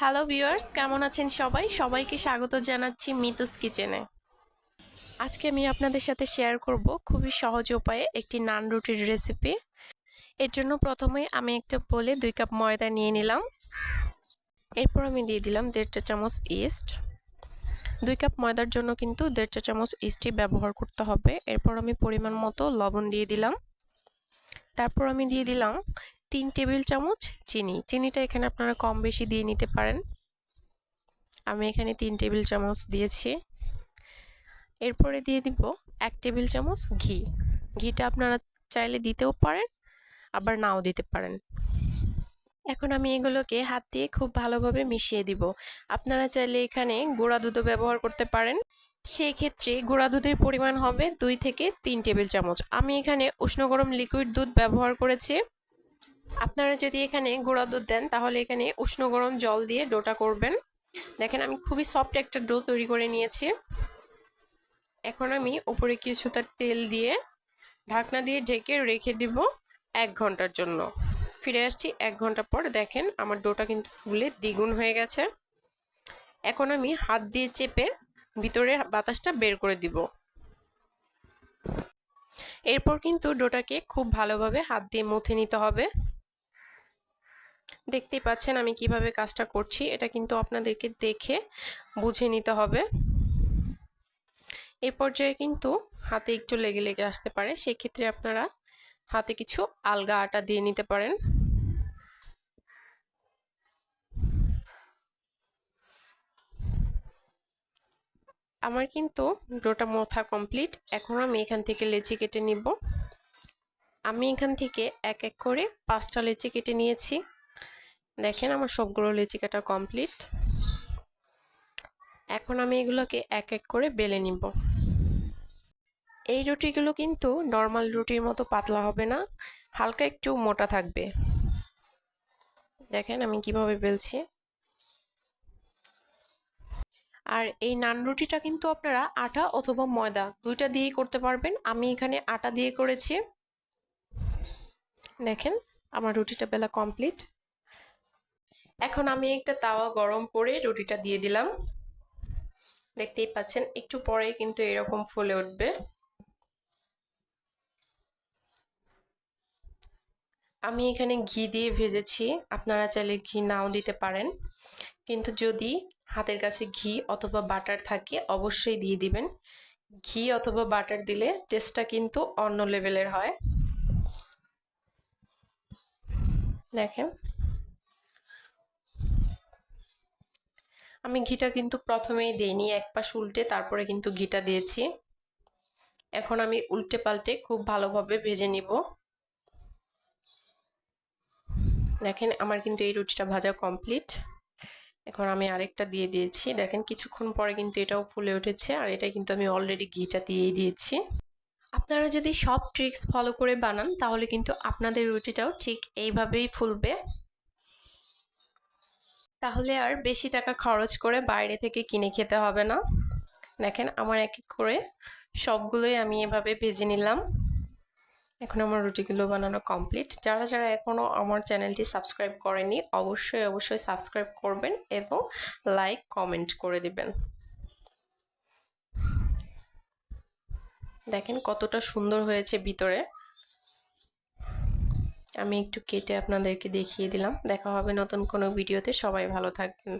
Hello viewers কেমন আছেন সবাই? সবাইকে স্বাগত জানাচ্ছি মিতুস কিচেনে। আজকে আমি আপনাদের সাথে শেয়ার করব খুবই সহজ উপায়ে একটি নান রুটির রেসিপি এর জন্য প্রথমে আমি একটা বলে দুই কাপ ময়দা নিয়ে নিলাম। এরপর আমি দিয়ে দিলাম দেড় চা চামচ ইস্ট দুই কাপ ময়দার জন্য কিন্তু দেড় চা চামচ ইস্টই ব্যবহার করতে হবে। এরপর আমি পরিমাণ মতো লবণ দিয়ে দিলাম। তারপর আমি দিয়ে দিলাম তিন টেবিল চামচ চিনি। চিনিটা এখানে আপনারা কম বেশি দিয়ে নিতে পারেন। আমি এখানে তিন টেবিল চামচ দিয়েছি। এরপরে দিয়ে দিব এক টেবিল চামচ ঘি। ঘিটা আপনারা চাইলে দিতেও পারেন, আবার নাও দিতে পারেন। এখন আমি এগুলোকে হাত দিয়ে খুব ভালোভাবে মিশিয়ে দিব। আপনারা চাইলে এখানে গুঁড়া দুধও ব্যবহার করতে পারেন। সেই ক্ষেত্রে গুঁড়া দুধের পরিমাণ হবে দুই থেকে তিন টেবিল চামচ। আমি এখানে উষ্ণ গরম লিকুইড দুধ ব্যবহার করেছি। আপনারা যদি এখানে গুঁড়া দুধ দেন, তাহলে এখানে উষ্ণ গরম জল দিয়ে ডোটা করবেন। দেখেন, আমি খুবই সফট একটা ডো তৈরি করে নিয়েছি। এখন আমি উপরে কিছুটা তেল দিয়ে ঢাকনা দিয়ে ঢেকে রেখে দিব এক ঘণ্টার জন্য। ফিরে আসছি এক ঘণ্টা পর। দেখেন, আমার ডোটা কিন্তু ফুলে দ্বিগুণ হয়ে গেছে। এখন আমি হাত দিয়ে চেপে ভিতরে বাতাসটা বের করে দিব। এরপর কিন্তু ডোটাকে খুব ভালোভাবে হাত দিয়ে মুথে নিতে হবে। দেখতেই পাচ্ছেন আমি কীভাবে কাজটা করছি। এটা কিন্তু আপনাদেরকে দেখে বুঝে নিতে হবে। এই পর্যায়ে কিন্তু হাতে একটু লেগে লেগে আসতে পারে। সেক্ষেত্রে আপনারা হাতে কিছু আলগা আটা দিয়ে নিতে পারেন। আমার কিন্তু ডোটা মোথা কমপ্লিট। এখন আমি এখান থেকে লেচি কেটে নিব। আমি এখান থেকে এক এক করে পাঁচটা লেচি কেটে নিয়েছি। দেখেন আমার সবগুলো লেচি কাটা কমপ্লিট। এখন আমি এগুলোকে এক এক করে বেলে নিব। এই রুটিগুলো কিন্তু নর্মাল রুটির মতো পাতলা হবে না, হালকা একটু মোটা থাকবে। দেখেন আমি কীভাবে বেলছি। আর এই নান রুটিটা কিন্তু আপনারা আটা অথবা ময়দা দুইটা দিয়েই করতে পারবেন। আমি এখানে আটা দিয়ে করেছি। দেখেন আমার রুটিটা বেলা কমপ্লিট। এখন আমি একটা তাওয়া গরম করে রুটিটা দিয়ে দিলাম। দেখতেই পাচ্ছেন, একটু পরে কিন্তু এরকম ফুলে উঠবে। আমি এখানে ঘি দিয়ে ভেজেছি, আপনারা চাইলে ঘি নাও দিতে পারেন। কিন্তু যদি হাতের কাছে ঘি অথবা বাটার থাকে, অবশ্যই দিয়ে দিবেন। ঘি অথবা বাটার দিলে টেস্টটা কিন্তু অন্য লেভেলের হয়। দেখেন। আমি ঘিটা কিন্তু প্রথমেই দিইনি, এক পাশ উল্টে তারপরে কিন্তু ঘিটা দিয়েছি। এখন আমি উল্টে পাল্টে খুব ভালোভাবে ভেজে নিব। দেখেন আমার কিন্তু এই রুটিটা ভাজা কমপ্লিট। এখন আমি আরেকটা দিয়ে দিয়েছি। দেখেন কিছুক্ষণ পরে কিন্তু এটাও ফুলে উঠেছে আর এটা কিন্তু আমি অলরেডি ঘিটা দিয়েই দিয়েছি। আপনারা যদি সব ট্রিক্স ফলো করে বানান তাহলে কিন্তু আপনাদের রুটিটাও ঠিক এইভাবেই ফুলবে। তাহলে আর বেশি টাকা খরচ করে বাইরে থেকে কিনে খেতে হবে না। দেখেন আমার এক এক করে সবগুলোই আমি এভাবে ভেজে নিলাম। এখন আমার রুটিগুলো বানানো কমপ্লিট। যারা যারা এখনও আমার চ্যানেলটি সাবস্ক্রাইব করেনি, অবশ্যই অবশ্যই সাবস্ক্রাইব করবেন এবং লাইক, কমেন্ট করে দিবেন। দেখেন কতটা সুন্দর হয়েছে ভিতরে। আমি একটু কেটে আপনাদেরকে দেখিয়ে দিলাম। দেখা হবে নতুন কোনো ভিডিওতে। সবাই ভালো থাকবেন।